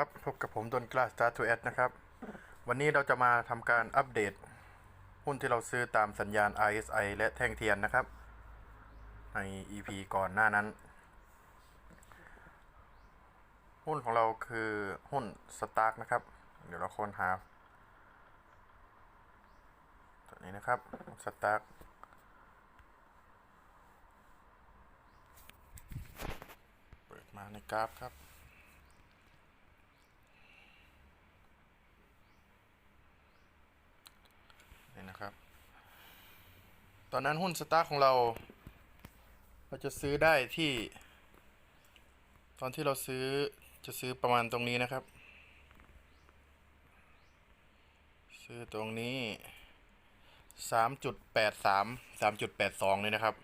ครับ พบกับผมดนกล้า Start to Ad นะครับ วันนี้เราจะมาทำการอัปเดต หุ้นที่เราซื้อตามสัญญาณ RSI และแท่งเทียนนะครับ ใน EP ก่อนหน้านั้น หุ้นของเราคือหุ้นสตาร์กนะครับ เดี๋ยวเราค้นหาตัวนี้นะครับสตาร์กเปิดมาในกราฟครับ นี่นะครับ ตอนนั้นหุ้นสตาร์ของเรา เราจะซื้อได้ที่ ตอนที่เราซื้อจะซื้อประมาณตรงนี้นะครับ ซื้อตรงนี้สามจุดแปดสามสามจุดแปดสองนี่นะครับ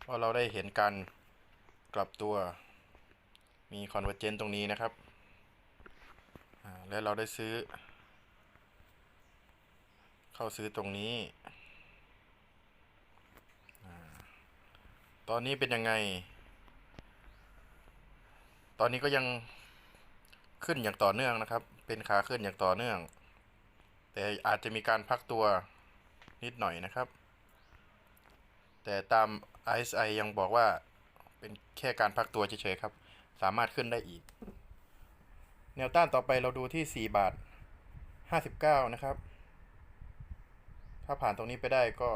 เพราะเราได้เห็นการกลับตัวมีคอนเวอร์เจนตรงนี้นะครับ และเราได้ซื้อ เข้าซื้อตรงนี้อ่า ตอนนี้เป็นยังไง ตอนนี้ก็ยังขึ้นอย่างต่อเนื่องนะครับ เป็นขาขึ้นอย่างต่อเนื่อง แต่อาจจะมีการพักตัวนิดหน่อยนะครับ แต่ตาม RSI ยังบอกว่าเป็นแค่การพักตัวเฉยๆครับ สามารถขึ้นได้อีก แนวต้านต่อไปเราดูที่ 4 บาท 59 นะครับ ถ้าผ่านตรงนี้ไปได้ก็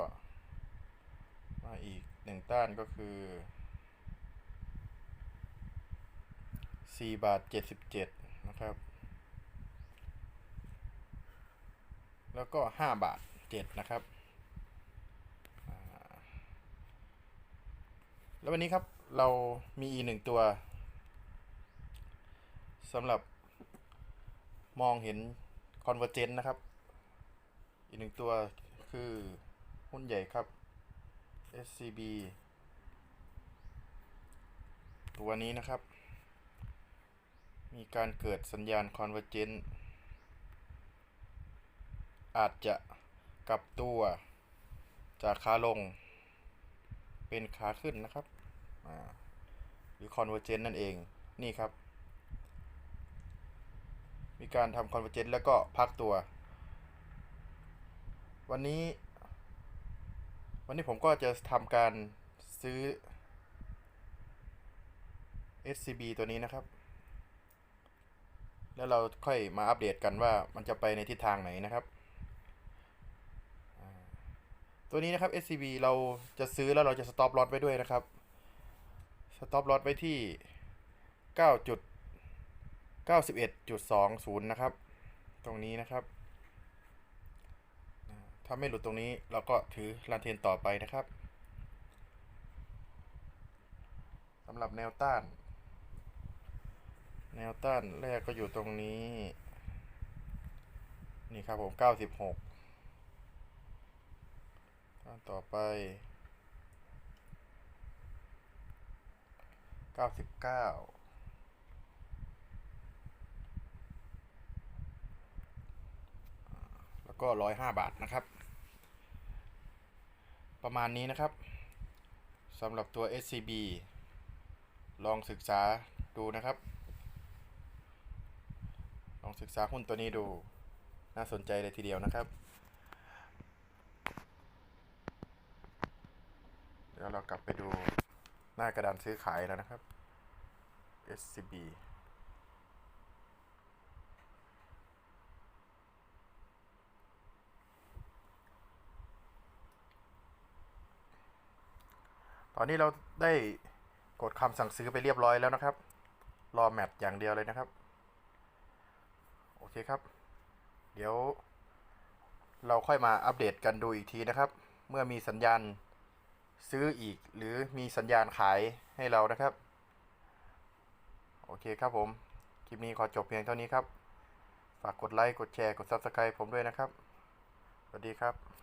มาอีก หนึ่งต้านก็คือ4บาท77นะครับ แล้วก็5บาท7นะครับแล้ววันนี้ครับเรามีอีกหนึ่งตัวสำหรับมองเห็น Convergent นะครับ อีกหนึ่งตัวคือหุ้นใหญ่ครับ SCB ตัวนี้นะครับ มีการเกิดสัญญาณ Convergent อาจจะกลับตัวจากขาลง เป็นขาขึ้นนะครับ หรือ Convergent นั่นเอง นี่ครับ มีการทำ Convergent แล้วก็พักตัว วันนี้ วันนี้ผมก็จะทำการซื้อ SCB ตัวนี้นะครับ แล้วเราค่อยมาอัปเดตกันว่ามันจะไปในทิศทางไหนนะครับ ตัวนี้นะครับ SCB เราจะซื้อแล้วเราจะ stop loss ไว้ด้วยนะครับ stop loss ไว้ที่9จุด91.20 นะครับ ตรงนี้นะครับ ถ้าไม่หลุดตรงนี้เราก็ถือลันเทนต่อไปนะครับสำหรับแนวต้าน แนวต้านแรกก็อยู่ตรงนี้ นี่ครับผม 96ต้านต่อไป 99แล้วก็105บาทนะครับ ประมาณนี้นะครับสำหรับตัว SCB ลองศึกษาดูนะครับ ลองศึกษาหุ้นตัวนี้ดู น่าสนใจเลยทีเดียวนะครับ เดี๋ยวเรากลับไปดูหน้ากระดานซื้อขายแล้วนะครับ SCB อนนี้เราได้กดคำสั่งซื้อไปเรียบร้อยแล้วนะครับ รอแมทอย่างเดียวเลยนะครับ โอเคครับ เดี๋ยว เราค่อยมาอัปเดตกันดูอีกทีนะครับ เมื่อมีสัญญาณซื้ออีก หรือมีสัญญาณขายให้เรานะครับ โอเคครับผม คลิปนี้ขอจบเพียงเท่านี้ครับ ฝากกดไลค์ กดแชร์ กด Subscribe ผมด้วยนะครับ สวัสดีครับ